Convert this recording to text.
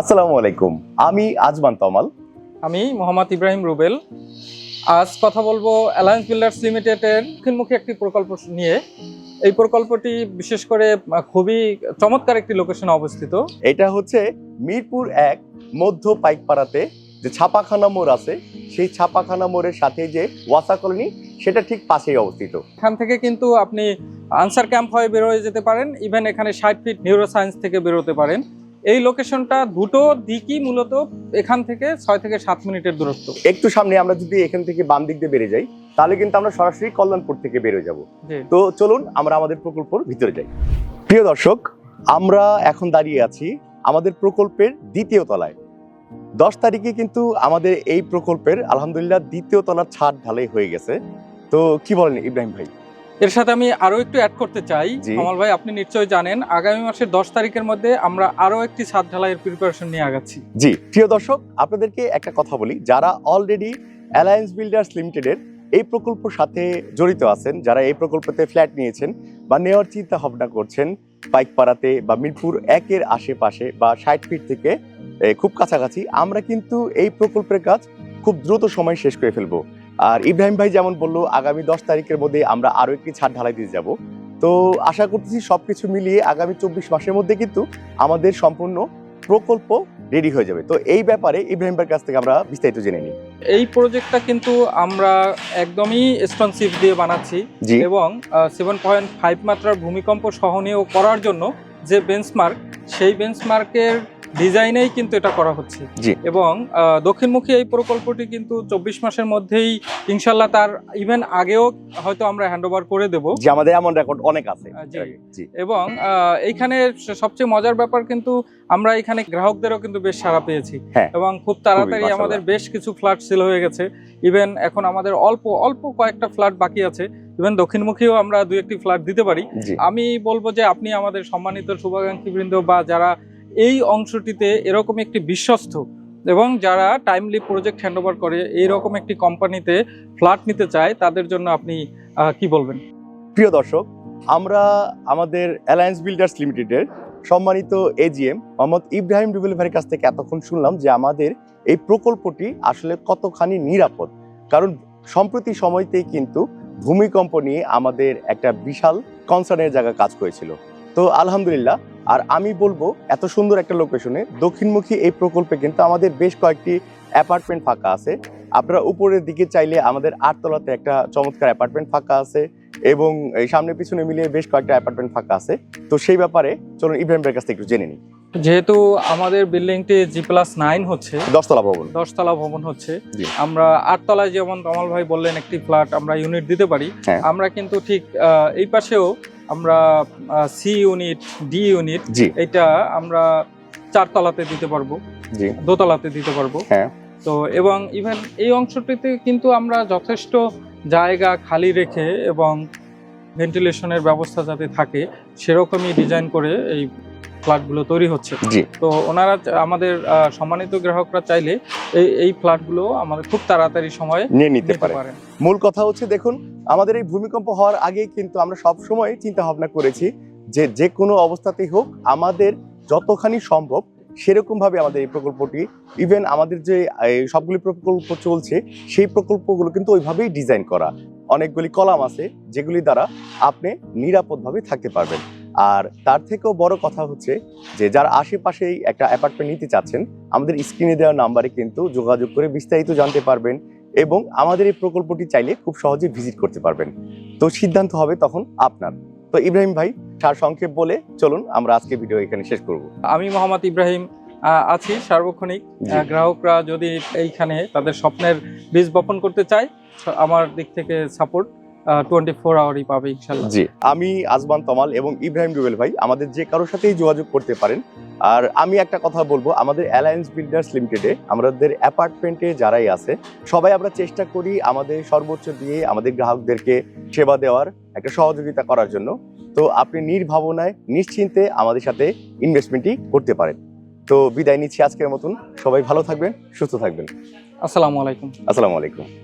আসসালামু আলাইকুম। আমি আজমান তমাল। আমি মোহাম্মদ ইব্রাহিম রুবেল। আজ কথা বলব অ্যালায়েন্স বিল্ডার্স লিমিটেডের দক্ষিণমুখী একটি প্রকল্প নিয়ে। এই প্রকল্পটি বিশেষ করে খুবই চমৎকার একটি লোকেশনে অবস্থিত। এটা হচ্ছে মিরপুর এক মধ্য পাইকপাড়াতে যে ছাপাখানা মোড় আছে সেই ছাপাখানা মোড়ের সাথে যে ওয়াসা কলোনি সেটা ঠিক পাশেই অবস্থিত। এখান থেকে কিন্তু আপনি আনসার ক্যাম্প হয়ে বেরোয় যেতে পারেন। ইভেন এখানে ষাট ফিট নিউরো সায়েন্স থেকে বেরোতে পারেন। এই লোকেশনটা দুটো দিকই মূলত এখান থেকে ছয় থেকে সাত মিনিটের দূরত্ব। একটু সামনে আমরা যদি এখান থেকে বাম দিক দিয়ে বেরিয়ে যাই তাহলে কিন্তু আমরা সরাসরি কল্যাণপুর থেকে বেরোয় যাব। তো চলুন আমরা আমাদের প্রকল্পের ভিতরে যাই। প্রিয় দর্শক আমরা এখন দাঁড়িয়ে আছি আমাদের প্রকল্পের দ্বিতীয় তলায়। দশ তারিখে কিন্তু আমাদের এই প্রকল্পের আলহামদুলিল্লাহ দ্বিতীয় তলার ছাদ ঢালাই হয়ে গেছে। তো কি বলেন ইব্রাহিম ভাই? এর সাথে আমি আরও একটু অ্যাড করতে চাই। কামাল ভাই আপনি নিশ্চয়ই জানেন আগামী মাসের দশ তারিখের মধ্যে আমরা আরও একটি ছাদ ঢালাইয়ের প্রিপারেশন নিয়ে আগাচ্ছি। জি প্রিয় দর্শক আপনাদেরকে একটা কথা বলি। যারা অলরেডি অ্যালায়েন্স বিল্ডার্স লিমিটেডের এই প্রকল্পের সাথে জড়িত আছেন যারা এই প্রকল্পতে ফ্ল্যাট নিয়েছেন বা নেওয়ার চিন্তা ভাবনা করছেন পাইকপাড়াতে বা মিরপুর একের আশেপাশে বা ষাট ফিট থেকে খুব কাছাকাছি আমরা কিন্তু এই প্রকল্পের কাজ খুব দ্রুত সময় শেষ করে ফেলব। আর ইব্রাহিম ভাই যেমন বলল আগামী দশ তারিখের মধ্যে আমরা আরও একটি ছাদ ঢালাই দিয়ে যাব। তো আশা করতেছি সব কিছু মিলিয়ে আগামী চব্বিশ মাসের মধ্যে কিন্তু আমাদের সম্পূর্ণ প্রকল্প রেডি হয়ে যাবে। তো এই ব্যাপারে ইব্রাহিম ভাইয়ের কাছ থেকে আমরা বিস্তারিত জেনে নিই। এই প্রজেক্টটা কিন্তু আমরা একদমই স্টনশিপ দিয়ে বানাচ্ছি এবং সেভেন পয়েন্ট ফাইভ মাত্রার ভূমিকম্প সহনীয় করার জন্য যে বেঞ্চমার্ক সেই বেঞ্চমার্কের ডিজাইনেই কিন্তু এটা করা হচ্ছে। এবং দক্ষিণমুখী এই প্রকল্পটি কিন্তু চব্বিশ মাসের মধ্যেই ইনশাল্লাহ তার ইভেন আগেও হয়তো আমরা হ্যান্ড করে দেব। যে আমাদের এমন রেকর্ড অনেক আছে। এবং এইখানে সবচেয়ে মজার ব্যাপার কিন্তু আমরা এখানে গ্রাহকদেরও কিন্তু বেশ সাড়া পেয়েছি। হ্যাঁ। এবং খুব তাড়াতাড়ি আমাদের বেশ কিছু ফ্ল্যাট সেল হয়ে গেছে। ইভেন এখন আমাদের অল্প অল্প কয়েকটা ফ্ল্যাট বাকি আছে। ইভেন দক্ষিণমুখীও আমরা দু একটি ফ্ল্যাট দিতে পারি। আমি বলব যে আপনি আমাদের সম্মানিত শুভাকাঙ্ক্ষী বৃন্দ বা যারা এই অংশটিতে এরকম একটি বিশ্বস্ত এবং যারা টাইমলি প্রজেক্ট হ্যান্ডওভার করে এইরকম একটি কোম্পানিতে ফ্ল্যাট নিতে চায়, তাদের জন্য আপনি কি বলবেন? প্রিয় দর্শক, আমরা আমাদের অ্যালায়েন্স বিল্ডার্স লিমিটেডের সম্মানিত এজিএম মোহাম্মদ ইব্রাহিম রুবেল ভাইয়ের কাছ থেকে এতক্ষণ শুনলাম যে আমাদের এই প্রকল্পটি আসলে কতখানি নিরাপদ। কারণ সম্প্রতি সময়তেই কিন্তু ভূমিকম্প নিয়ে আমাদের একটা বিশাল কনসার্নের জায়গা কাজ করেছিল। তো আলহামদুলিল্লাহ আর আমি বলব এত সুন্দর একটা লোকেশনে দক্ষিণমুখী এই প্রকল্পে কিন্তু আমাদের বেশ কয়েকটি অ্যাপার্টমেন্ট ফাঁকা আছে। আপনারা উপরের দিকে চাইলে আমাদের আটতলাতে একটা চমৎকার অ্যাপার্টমেন্ট ফাঁকা আছে এবং এই সামনে পিছনে মিলিয়ে বেশ কয়েকটা অ্যাপার্টমেন্ট ফাঁকা আছে। তো সেই ব্যাপারে চলুন ইব্রাহিম ভাইয়ের কাছ থেকে একটু জেনে নিই। যেহেতু আমাদের বিল্ডিংটি জি প্লাস নাইন হচ্ছে দশতলা ভবন। দশতলা ভবন হচ্ছে আমরা আটতলায় যেমন কামাল ভাই বললেন একটি ফ্ল্যাট আমরা ইউনিট দিতে পারি হ্যাঁ। আমরা কিন্তু ঠিক আহ, এই পাশেও আমরা সি ইউনিট ডি ইউনিট এটা আমরা চারতলাতে দিতে পারব দোতলাতে দিতে পারব। হ্যাঁ। তো এবং ইভেন এই অংশটিতে কিন্তু আমরা যথেষ্ট জায়গা খালি রেখে এবং ভেন্টিলেশনের ব্যবস্থা যাতে থাকে সেরকমই ডিজাইন করে এই ফ্ল্যাটগুলো তৈরি হচ্ছে। তো ওনারা আমাদের সম্মানিত গ্রাহকরা চাইলে এই এই ফ্ল্যাটগুলো আমাদের খুব তাড়াতাড়ি সময়ে নিয়ে নিতে পারে মূল কথা হচ্ছে দেখুন আমাদের এই ভূমিকম্প হওয়ার আগেই কিন্তু আমরা সব সময় চিন্তা ভাবনা করেছি যে যে কোনো অবস্থাতেই হোক আমাদের যতখানি সম্ভব সেরকম ভাবে আমাদের এই প্রকল্পটি ইভেন আমাদের যে সবগুলি প্রকল্প চলছে সেই প্রকল্পগুলো কিন্তু ওইভাবেই ডিজাইন করা। অনেকগুলি কলাম আছে যেগুলি দ্বারা আপনি নিরাপদভাবে থাকতে পারবেন। আর তার থেকেও বড় কথা হচ্ছে যে যার আশেপাশেই একটা অ্যাপার্টমেন্ট নিতে চাচ্ছেন আমাদের স্ক্রিনে দেওয়া নাম্বারে কিন্তু যোগাযোগ করে বিস্তারিত জানতে পারবেন এবং আমাদের এই প্রকল্পটি চাইলে খুব সহজে ভিজিট করতে পারবেন। তো সিদ্ধান্ত হবে তখন আপনার। তো ইব্রাহিম ভাই সার সংক্ষেপ বলে চলুন আমরা আজকে ভিডিও এখানে শেষ করব। আমি মোহাম্মদ ইব্রাহিম আছি সার্বক্ষণিক। গ্রাহকরা যদি এইখানে তাদের স্বপ্নের বীজ বপন করতে চায় আমার দিক থেকে সাপোর্ট টোয়েন্টি ফোর আওয়ারই পাবে জি। আমি আজমান তমাল এবং ইব্রাহিম রুবেল ভাই আমাদের যে কারোর সাথেই যোগাযোগ করতে পারেন। আর আমি একটা কথা বলব আমাদের অ্যালায়েন্স বিল্ডার্স লিমিটেডে আমাদের অ্যাপার্টমেন্টে যারাই আছে সবাই আমরা চেষ্টা করি আমাদের সর্বোচ্চ দিয়ে আমাদের গ্রাহকদেরকে সেবা দেওয়ার একটা সহযোগিতা করার জন্য। তো আপনি নির্ভাবনায় নিশ্চিন্তে আমাদের সাথে ইনভেস্টমেন্টই করতে পারেন। তো বিদায় নিচ্ছি আজকের মতন। সবাই ভালো থাকবেন সুস্থ থাকবেন। আসসালামু আলাইকুম। আসসালামু আলাইকুম।